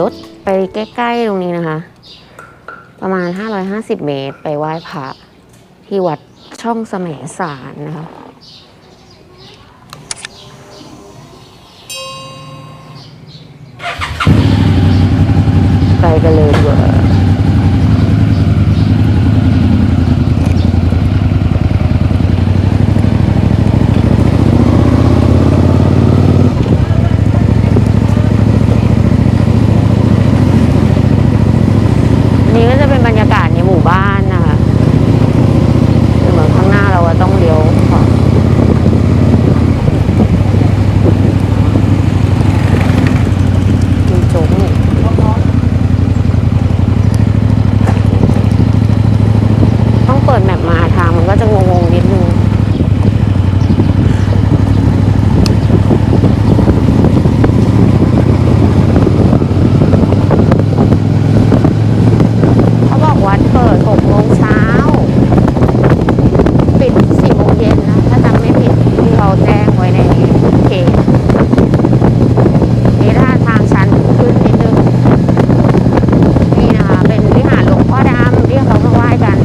รถไปใกล้ๆตรงนี้นะคะ ประมาณ 550 เมตรไปไหว้พระที่วัดช่องแสมสารนะคะไปกันเลยดีกว่า อันนี้ก็จะเป็นบรรยากาศในหมู่บ้านนะคะคือเหมือนข้างหน้าเราอะต้องเลี้ยวขวามีโจ๊กนี่ต้องเปิดแมปมาทางมันก็จะงงๆนิดนึง เขาบอกวัดเปิด6โมงเช้า ปิด4โมงเย็นนะ ถ้าจำไม่ผิดที่เขาแจ้งไว้ในเขตนี่ถ้าทางชันขึ้นนิดนึง นี่นะคะ เป็นวิหารหลวงพ่อดำที่เขามาไหว้กัน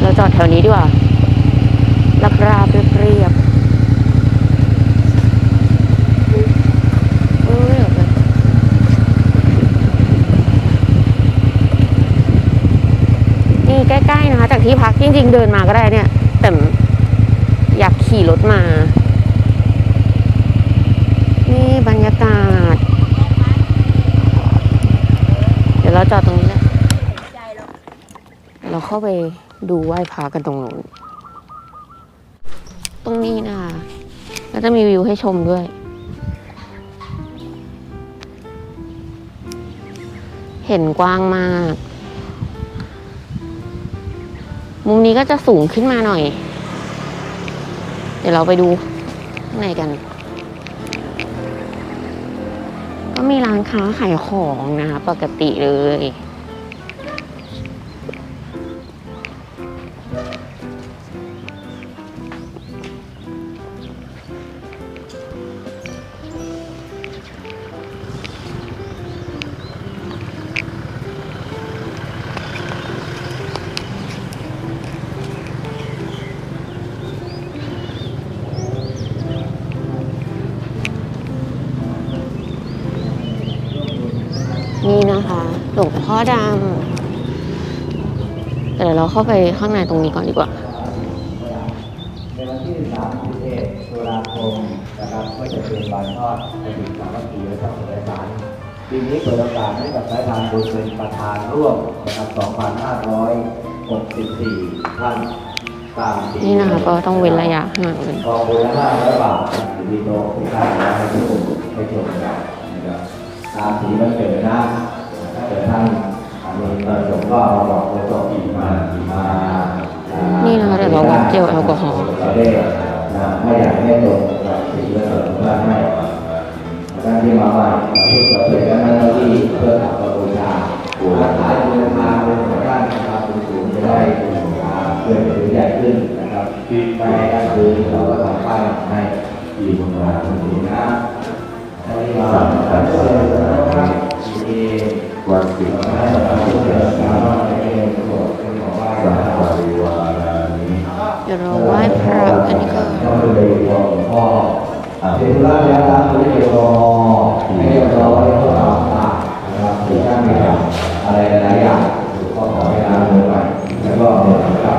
เราจอดแถวนี้ดีกว่ารับราบเรียบเรียบเอ้ยเดี๋ยวก่อนนี่ ใกล้ๆนะคะ จากที่พักจริงๆเดินมาก็ได้เนี่ย แต่อยากขี่รถมา นี่บรรยากาศ เดี๋ยวเราจอดตรงนี้แหละเราเข้าไปดูไหว้พระกันตรงนู้นตรงนี้นะคะแล้วจะมีวิวให้ชมด้วย เห็นกว้างมาก มุมนี้ก็จะสูงขึ้นมาหน่อย เดี๋ยวเราไปดูข้างในกัน ก็มีร้านค้าขายของนะคะปกติเลย พ่อดำแต่เดี๋ยวเราเข้าไปข้างในตรงนี้ก่อนดีกว่าในวันที่31ตุลาคมนะครับก็จะเป็นวันทอดกระถิ่นสามัคคีและทอดสายสารปีนี้เปิดโอกาสให้กับสายทานบุญเป็นประธานร่วมนะครับ2,564ท่านตามปีนี่นะคะก็ต้องเว้นระยะห่างเลยกองบุญละ500บาทอยู่ที่โต๊ะที่ท่านให้ทุกคนให้ชมกันนะครับตามสีมันเกิดนะ ถ้าเกิดท่านมีประสงค์ก็มาบอกเลยต่อปีมาปีกมานี่นะคะเดี๋ยวเราเจลแอลกอฮอล์ไม่อยากให้ตรงกับสิ่งที่เราต้องการให้ท่านที่มาไหว้ทุกประเภทนั้นที่เพื่อทำประบูชาผู้รักษาเดินทางเป็นของด้านนะครับเป็นสูงจะได้เกิดเป็นใหญ่ขึ้นนะครับที่ไปก็คือเราก็ทำป้ายให้ดีบนมาเป็นสูงนะท่านที่มาไหว้ก็เลยนะครับที่วันสิที่บให้เรา ผู้เดินทามสิ่งของเป็นของไหว้สันะงครับปริวารานิเดี๋ยวเราไหว้พระกันดีกว่าก็เลยบอกหลวงพ่อเป็นธุระยาตาตุเยโรให้เรียบร้อยแล้วก็ตามตามนะครับที่ท่านมีอะไรหลายอย่างก็ขอให้น้ำลงไปแล้วก็เดินกลับ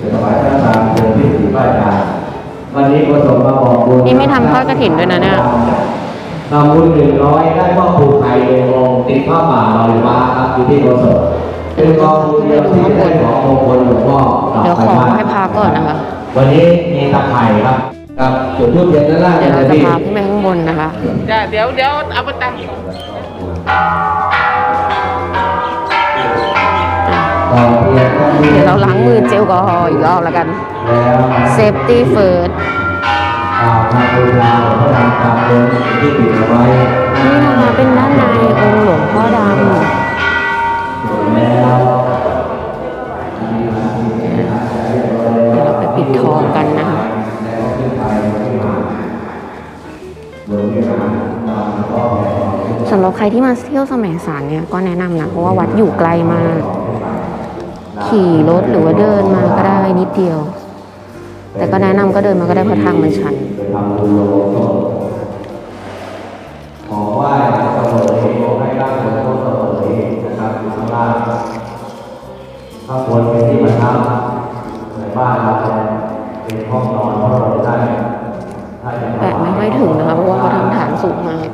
จะถวายท่านตามเดินพิธีป้ายจานวันนี้ก็ส่งมาบอกบุญนี่ไม่ทำทอดกฐินด้วยนะเนี่ยทำบุญหนึ่งร้อยได้พ่อภู ติดผ้าป่าลอยฟ้าครับอยู่ที่โกศลเป็นกองบุญเดียวที่ได้ของมงคลหลวงพ่อกลับเดี๋ยวไปขอบ้านให้พระก่อนนะคะ วันนี้มีตะไคร่ครับครับจุดทูบเทียนด้านล่างเดี๋ยวเรานะจะพี่พาขึ้นไปข้างบนนะคะจ้ะเดี๋ยวเดี๋ยวเอาไปตั้งต่อเทียนเดี๋ยวเราล้างมือเจลแอลกอฮอล์อีกรอบแล้วกันแล้ว Safety first อ่าพร ใครที่มาเที่ยวแสมสารเนี่ยก็แนะนำนะเพราะว่าวัดอยู่ไกลมาก ขี่รถหรือว่าเดินมาก็ได้นิดเดียว แต่ก็แนะนำก็เดินมาก็ได้เพราะทางมันชันทำบุญโลกขอไหว้เสมอขอให้ร่างกายเสมอนะครับอยู่ข้างล่างข้างบนเป็นที่ประทับในบ้านเราเป็นห้องนอนห้องเราได้ถ้าจะแตะไม่ค่อยถึงนะคะเพราะว่าเขาทำฐานสูงมาก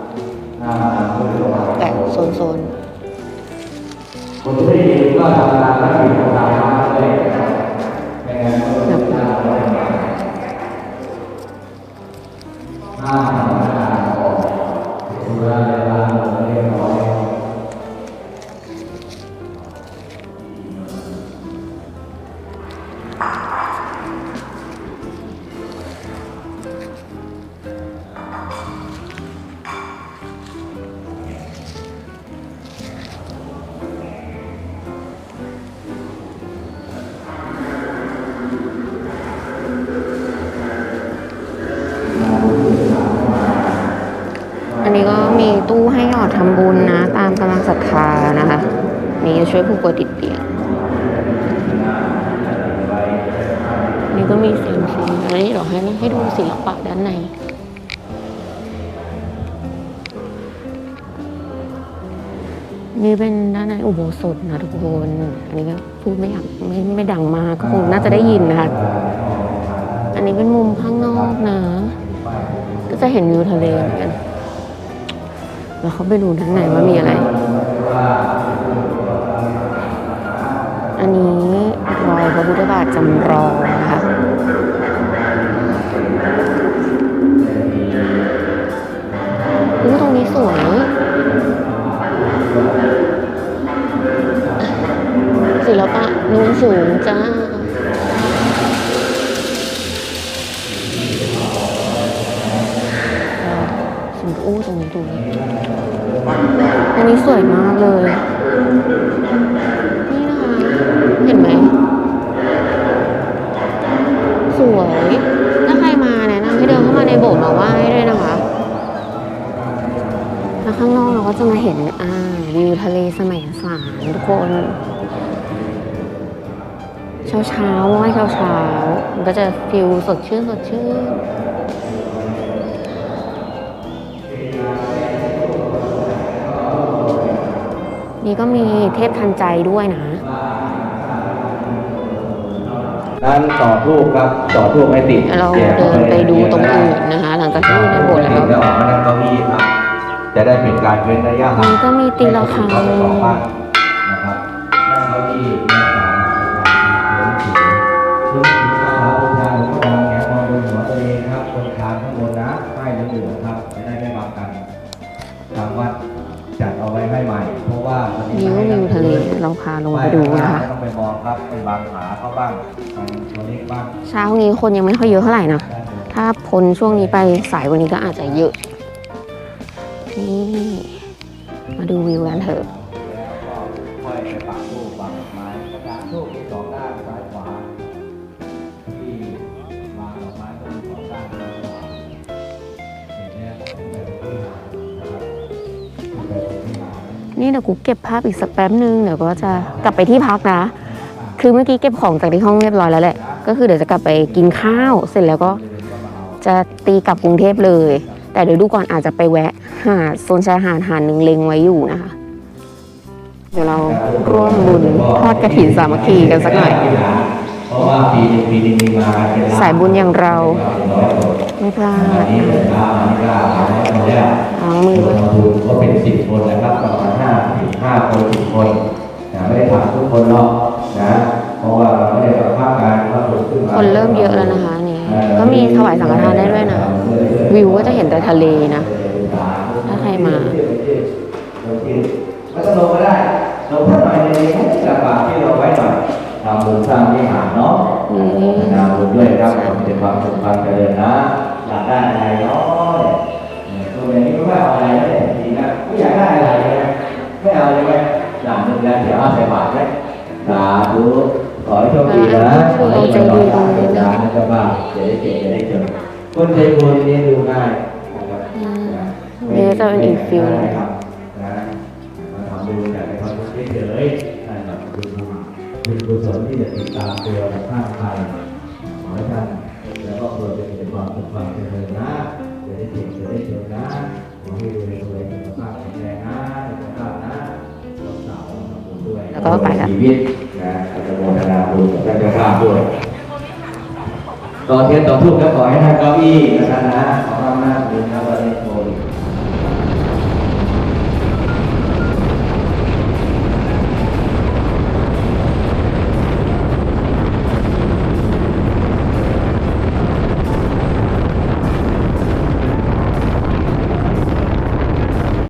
หน้ามาเพื่อเราแตะโซนคนที่ดีก็ทำงาน ตู้ให้หยอดทำบุญนะ ตามกำลังศรัทธานะคะ นี่จะช่วยผู้ป่วยติดเตียง นี่ก็มีเสียงซีอันนี้เดี๋ยวให้ให้ดูศิลปะด้านในนี่เป็นด้านในอุโบสถนะทุกคน อันนี้ก็พูดไม่อยากไม่ไม่ดังมากก็คงน่าจะได้ยินนะคะ อันนี้เป็นมุมข้างนอกนะ ก็จะเห็นวิวทะเลเหมือนกัน แล้วเขาไปดูด้านในว่ามีอะไร อันนี้รอยพระพุทธบาทจำลองนะคะอุ๊ยตรงนี้สวยศิลปะนูนสูงจ้า สิงอู้ตรงนี้ดูอันนี้สวยมากเลย นี่นะคะ เห็นไหม สวย ถ้าใครมาแนะนำให้เดินเข้ามาในโบสถ์มาไหว้ด้วยนะคะแล้วข้างนอกเราก็จะมาเห็นอ่าวิวทะเลสมัยสารทุกคน เช้าเช้าไหว้เช้าเช้ามันก็จะฟิลสดชื่นสดชื่น นี่ก็มีเทพทันใจด้วยนะนั้นต่อทูบครับต่อทูบให้ติดเราเดินไปดูตรงอื่นนะคะ หลังจากที่ในโบสถ์แล้วจะออกมานั่งเก้าอี้ครับจะได้เป็นการเว้นระยะห่างนี่ก็มีตีละครั้งให้กับสองบ้านนะครับนั่งเก้าอี้ ให้ใหม่เพราะว่าวันนี้วิววิวทะเลเราพาลงไปดูนะคะไม่ต้องไปมองครับเป็นบางขาเข้าบ้างบางตัวเล็กบ้างเช้านี้คนยังไม่ค่อยเยอะเท่าไหร่นะถ้าพ้นช่วงนี้ไปสายกวันนี้ก็อาจจะเยอะนี่มาดูวิวกันเถอะ นี่เดี๋ยวกูเก็บภาพอีกสักแป๊บนึงเดี๋ยวก็จะกลับไปที่พักนะ คือเมื่อกี้เก็บของจากที่ห้องเรียบร้อยแล้วแหละ ก็คือเดี๋ยวจะกลับไปกินข้าวเสร็จแล้วก็จะตีกลับกรุงเทพเลย แต่เดี๋ยวดูก่อนอาจจะไปแวะหาดโซนชายหาดหาดหนึ่งเล็งไว้อยู่นะคะ เดี๋ยวเราร่วมบุญทอดกระถินสามัคคีกันสักหน่อยเพราะว่าปีหนึงปีหนึงมีมากันเป็นล้นสายบุญอย่างเราร้อยคนไม่พลาอันดนี้เป็นข้าวอันนี้ก็เอาไว้หมดแล้วล้างมือคนด้วยมาดูก็เป็นสิบคนนะครับประมาณ ห้าสิบห้าคนสิบคนนะไม่ได้ถามทุกคนหรอกนะเพราะว่าเราไม่ได้ประภาคการว่าถูกขึ้นมาคนเริ่มเยอะแล้วนะคะนี่ก็มีถวายสังฆทานได้ด้วยนะ วิวก็จะเห็นแต่ทะเลนะ ถ้าใครมาไม่ต้องลงก็ได้ลงเท่าไหร่ในนี้ให้กระบาที่เราไว้หน่อยทำบุญสร้างวิหารเนาะอืมทำบุญด้วยครับมีแต่ความสุขความเจริญนะอยากได้อะไรเนาะเนี่ยตัวอย่างนี้ไม่ว่าเอาอะไรแล้วเนี่ยดีนะ ใจดีตรงนี้ร้านะเจ้าบ้าจะได้เก่งจะได้เจอคนใจบุญนี่ดูง่ายนะครับอืมนี่จะเป็นอีกฟิลนะครับนะมาทำบุญแบบในความรู้สึกเฉยๆนั่นแบบบุญบุญกุศลที่จะติดตามตัวกับข้างใครขอให้ท่านแล้วก็ควรจะเป็นความสุขความเจริญนะจะได้เก่งจะได้เจอนะขอให้ดูในตัวเองสุขภาพแข็งแรงนะสุขภาพนะรักษาทำบุญด้วยแล้วก็ไปและชีวิ จะทราบด้วยต่อเทียนต่อทุกข์ก็ขอให้ท่านเก้าอี้ประธานะของเราหน้าคุนครับวันนี้